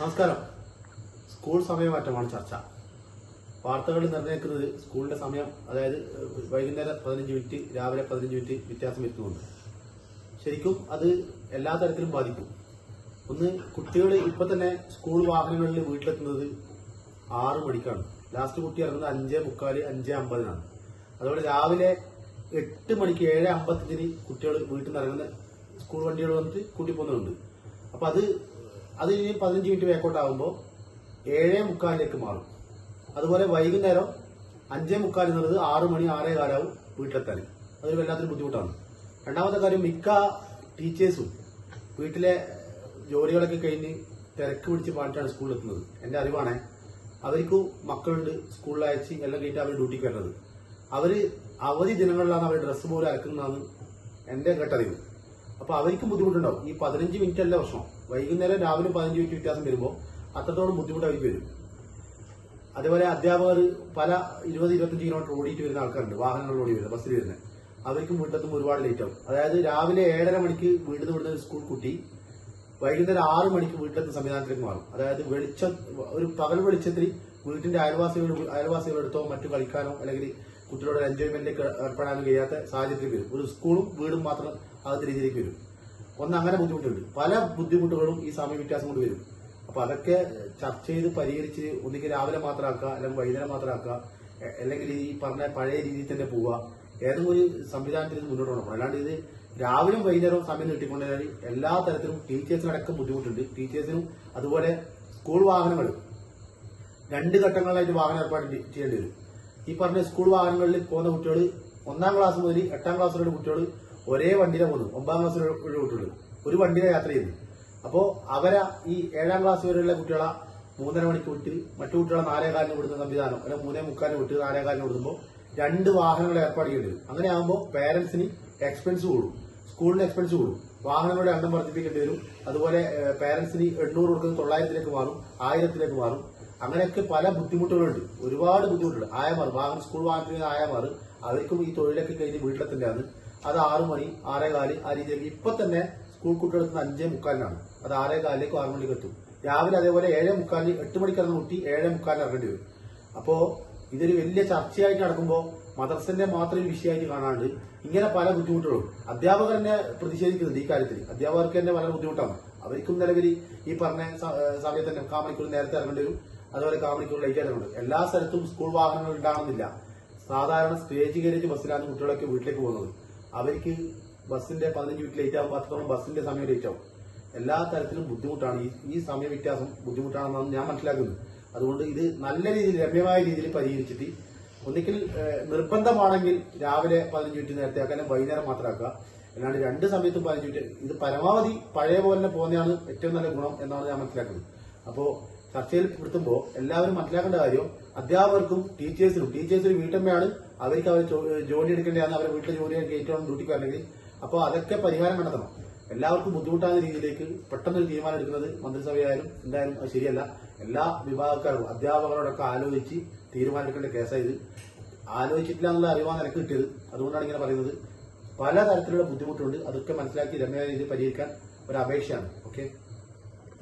നമസ്കാരം. സ്കൂൾ സമയമാറ്റമാണ് ചർച്ച. വാർത്തകൾ നിർണയിക്കുന്നത് സ്കൂളിന്റെ സമയം അതായത് വൈകുന്നേരം പതിനഞ്ച് മിനിറ്റ് രാവിലെ പതിനഞ്ച് മിനിറ്റ് വ്യത്യാസം വരുത്തുന്നുണ്ട്. ശരിക്കും അത് എല്ലാ തരത്തിലും ബാധിക്കും. ഒന്ന് കുട്ടികൾ ഇപ്പൊ തന്നെ സ്കൂൾ വാഹനങ്ങളിൽ വീട്ടിലെത്തുന്നത് ആറ് മണിക്കാണ്. ലാസ്റ്റ് കുട്ടി ഇറങ്ങുന്നത് അഞ്ചേ മുക്കാൽ അഞ്ചേ അമ്പതിനാണ്. അതുപോലെ രാവിലെ എട്ട് മണിക്ക് ഏഴ് അമ്പത്തഞ്ചിന് കുട്ടികൾ വീട്ടിൽ നിന്ന് ഇറങ്ങുന്ന സ്കൂൾ വണ്ടികൾ വന്നിട്ട് കൂട്ടി പോകുന്നുണ്ട് അപ്പൊ അത് അത് ഇനി പതിനഞ്ച് മിനിറ്റ് വേക്കോട്ടാകുമ്പോൾ ഏഴേ മുക്കാലിലേക്ക് മാറും. അതുപോലെ വൈകുന്നേരം അഞ്ചേ മുക്കാൽ എന്നുള്ളത് ആറ് മണി ആറേ കാലാവും വീട്ടിലെത്താൻ. അതൊരു വല്ലാത്തൊരു ബുദ്ധിമുട്ടാണ്. രണ്ടാമത്തെ കാര്യം മിക്ക ടീച്ചേഴ്സും വീട്ടിലെ ജോലികളൊക്കെ കഴിഞ്ഞ് തിരക്ക് പിടിച്ച് പാടിട്ടാണ് സ്കൂളിൽ എത്തുന്നത്. എന്റെ അറിവാണേ. അവർക്ക് മക്കളുണ്ട് സ്കൂളിൽ അയച്ച് എല്ലാം കഴിഞ്ഞിട്ട് അവർ ഡ്യൂട്ടിക്ക് വരുന്നത് അവർ അവധി ദിനങ്ങളിലാണ് അവർ ഡ്രസ്സ് പോലും അലക്കുന്നതാണ് എന്റെ കേട്ടറിവ്. അപ്പൊ അവർക്കും ബുദ്ധിമുട്ടുണ്ടാവും. ഈ പതിനഞ്ച് മിനിറ്റ് അല്ല വർഷം വൈകുന്നേരം രാവിലെ പതിനഞ്ച് മിനിറ്റ് വ്യത്യാസം വരുമ്പോൾ അത്രത്തോളം ബുദ്ധിമുട്ട് അവർക്ക് വരും. അതേപോലെ അധ്യാപകർ പല ഇരുപത് ഇരുപത്തഞ്ച് കിലോമീറ്റർ ഓടിയിട്ട് വരുന്ന ആൾക്കാരുണ്ട്. വാഹനങ്ങൾ ഓടി വരുന്നത് ബസ്സിൽ വരുന്നത്. അവർക്കും വീട്ടിലെത്തുമ്പോൾ ഒരുപാട് ലേറ്റ് ആവും. അതായത് രാവിലെ ഏഴര മണിക്ക് വീട്ടിൽ നിന്ന് വിടുന്ന സ്കൂൾ കുട്ടി വൈകുന്നേരം ആറ് മണിക്ക് വീട്ടിലെത്തുന്ന സംവിധാനത്തിലേക്ക് മാറും. അതായത് വെളിച്ചം ഒരു പകൽ വെളിച്ചത്തിൽ വീട്ടിന്റെ അയൽവാസികൾ അയൽവാസികളെടുത്തോ മറ്റു കളിക്കാനോ അല്ലെങ്കിൽ കുട്ടികളുടെ എൻജോയ്മെന്റ് ഏർപ്പെടാൻ കഴിയാത്ത സാഹചര്യത്തിൽ വരും. ഒരു സ്കൂളും വീടും മാത്രം അകത്ത് രീതിയിലേക്ക് വരും. ഒന്ന് അങ്ങനെ ബുദ്ധിമുട്ടുണ്ട്. പല ബുദ്ധിമുട്ടുകളും ഈ സമയ വ്യത്യാസം കൊണ്ട് വരും. അപ്പൊ അതൊക്കെ ചർച്ച ചെയ്ത് പരിഹരിച്ച് ഒന്നുകിൽ രാവിലെ മാത്രമാക്കുക അല്ലെങ്കിൽ വൈകുന്നേരം മാത്രമാക്കുക അല്ലെങ്കിൽ ഈ പറഞ്ഞ പഴയ രീതിയിൽ തന്നെ പോവുക. ഏതെങ്കിലും ഒരു സംവിധാനത്തിൽ മുന്നോട്ട് കൊണ്ടുപോകണം അല്ലാണ്ട് ഇത് രാവിലെയും വൈകുന്നേരവും സമയം നീട്ടിക്കൊണ്ടുപോയാൽ എല്ലാ തരത്തിലും ടീച്ചേഴ്സിനടക്കം ബുദ്ധിമുട്ടുണ്ട്. ടീച്ചേഴ്സിനും അതുപോലെ സ്കൂൾ വാഹനങ്ങൾ രണ്ട് ഘട്ടങ്ങളിലായിട്ട് വാഹനം ഏർപ്പാട് ചെയ്യ- ചെയ്യേണ്ടി വരും. ഈ പറഞ്ഞ സ്കൂൾ വാഹനങ്ങളിൽ പോകുന്ന കുട്ടികൾ ഒന്നാം ക്ലാസ് മുതൽ എട്ടാം ക്ലാസ് വരെയുള്ള കുട്ടികൾ ഒരേ വണ്ടിയിലാണ് പോകുന്നത്. ഒമ്പതാം ക്ലാസ് വരെയുള്ള കുട്ടികൾ ഒരു വണ്ടിയിലെ യാത്ര ചെയ്യുന്നു അപ്പോൾ അവരെ ഈ ഏഴാം ക്ലാസ് വരെയുള്ള കുട്ടികളെ മൂന്നര മണിക്ക് വിട്ട് മറ്റു കുട്ടികളെ നാലേ കാലിന് വിടുന്ന സംവിധാനം അല്ലെങ്കിൽ മൂന്നേ മുക്കാലിന് വിട്ട് നാലേ കാലിന് വിടുമ്പോൾ രണ്ട് വാഹനങ്ങൾ ഏർപ്പാട് ചെയ്യേണ്ടി വരും. അങ്ങനെ ആകുമ്പോൾ പേരൻസിന് എക്സ്പെൻസ് കൂടും. സ്കൂളിന് എക്സ്പെൻസ് കൂടും. വാഹനങ്ങളുടെ എണ്ണം വർദ്ധിപ്പിക്കേണ്ടി വരും. അതുപോലെ പേരൻസിന് എണ്ണൂറ് കൊടുക്കുന്നത് തൊള്ളായിരത്തിലേക്ക് മാറും ആയിരത്തിലേക്ക് മാറും. അങ്ങനെയൊക്കെ പല ബുദ്ധിമുട്ടുകളുണ്ട്. ഒരുപാട് ബുദ്ധിമുട്ടുണ്ട്. ആയമാർ വാഹനം സ്കൂൾ വാഹനത്തിൽ ആയമാർ അവർക്കും ഈ തൊഴിലൊക്കെ കഴിഞ്ഞ് വീട്ടിലെത്തേണ്ടതാണ് അത് ആറു മണി ആറേകാൽ ആ രീതിയിലേക്ക് ഇപ്പൊ തന്നെ സ്കൂൾ കുട്ടികളെത്തുന്ന അഞ്ചേ മുക്കാലിനാണ്. അത് ആറേ കാലിലേക്ക് ആറു മണിക്ക് എത്തും. രാവിലെ അതേപോലെ ഏഴേ മുക്കാലിന് എട്ട് മണിക്ക് ഇറങ്ങുന്ന കുട്ടി ഏഴേ മുക്കാലിന് ഇറങ്ങേണ്ടി വരും. അപ്പോ ഇതൊരു വലിയ ചർച്ചയായിട്ട് നടക്കുമ്പോൾ മദർസന്റെ മാത്രം വിഷയമായിട്ട് കാണാണ്ട് ഇങ്ങനെ പല ബുദ്ധിമുട്ടുകളും. അധ്യാപകർ തന്നെ പ്രതിഷേധിക്കുന്നുണ്ട് ഈ കാര്യത്തിൽ. അധ്യാപകർക്ക് തന്നെ വളരെ ബുദ്ധിമുട്ടാണ്. അവർക്കും നിലവിൽ ഈ പറഞ്ഞ സമയത്ത് തന്നെ കാമണിക്കൂർ നേരത്തെ ഇറങ്ങേണ്ടി വരും. അതുപോലെ കാമണിക്കൂർ ലൈറ്റ് ഇറങ്ങുന്നുണ്ട് എല്ലാ സ്ഥലത്തും സ്കൂൾ വാഹനങ്ങൾ ഉണ്ടാകുന്നില്ല സാധാരണ സ്റ്റേജ് കയറിയിട്ട് ബസ്സിലാണ് കുട്ടികളൊക്കെ വീട്ടിലേക്ക് പോകുന്നത്. അവർക്ക് ബസ്സിന്റെ പതിനഞ്ച് മിനിറ്റ് ലേറ്റ് ആകുമ്പോൾ അത്രത്തോളം ബസ്സിന്റെ സമയം ലേറ്റ് ആവും. എല്ലാ തരത്തിലും ബുദ്ധിമുട്ടാണ്. ഈ സമയ വ്യത്യാസം ബുദ്ധിമുട്ടാണെന്നാണ് ഞാൻ മനസ്സിലാക്കുന്നത്. അതുകൊണ്ട് ഇത് നല്ല രീതിയിൽ രമ്യമായ രീതിയിൽ പരിഹരിച്ചിട്ട് ഒന്നിക്കിൽ നിർബന്ധമാണെങ്കിൽ രാവിലെ പതിനഞ്ച് മിനിറ്റ് നേരത്തെ ആക്കാൻ വൈകുന്നേരം മാത്രമാക്കുക അല്ലാണ്ട് രണ്ട് സമയത്തും പതിനഞ്ച് മിനിറ്റ് ഇത് പരമാവധി പഴയ പോലെ തന്നെ പോകുന്നതാണ് ഏറ്റവും നല്ല ഗുണം എന്നാണ് ഞാൻ മനസ്സിലാക്കുന്നത്. അപ്പോ ചർച്ചയിൽ പെടുത്തുമ്പോൾ എല്ലാവരും മനസ്സിലാക്കേണ്ട കാര്യം അധ്യാപകർക്കും ടീച്ചേഴ്സിനും ടീച്ചേഴ്സ് ഒരു വീട്ടമ്മയാണ് അവർക്ക് അവർ ജോലി എടുക്കേണ്ടതാണ് അവരെ വീട്ടിലെ ജോലി ഏറ്റവും ഡ്യൂട്ടിക്ക് വരണമെങ്കിൽ. അപ്പോൾ അതൊക്കെ പരിഹാരം കണ്ടെത്തണം. എല്ലാവർക്കും ബുദ്ധിമുട്ടാകുന്ന രീതിയിലേക്ക് പെട്ടെന്നൊരു തീരുമാനം എടുക്കുന്നത് മന്ത്രിസഭയായാലും എന്തായാലും അത് ശരിയല്ല. എല്ലാ വിഭാഗക്കാരും അധ്യാപകരോടൊക്കെ ആലോചിച്ച് തീരുമാനമെടുക്കേണ്ട കേസായത് ആലോചിച്ചിട്ടില്ല എന്നുള്ള അറിവാണ് എനിക്ക് കിട്ടിയത്. അതുകൊണ്ടാണ് ഇങ്ങനെ പറയുന്നത്. പല തരത്തിലുള്ള ബുദ്ധിമുട്ടുണ്ട്. അതൊക്കെ മനസ്സിലാക്കി രമ്യമായ രീതിയിൽ പരിഹരിക്കാൻ ഒരു അപേക്ഷയാണ്.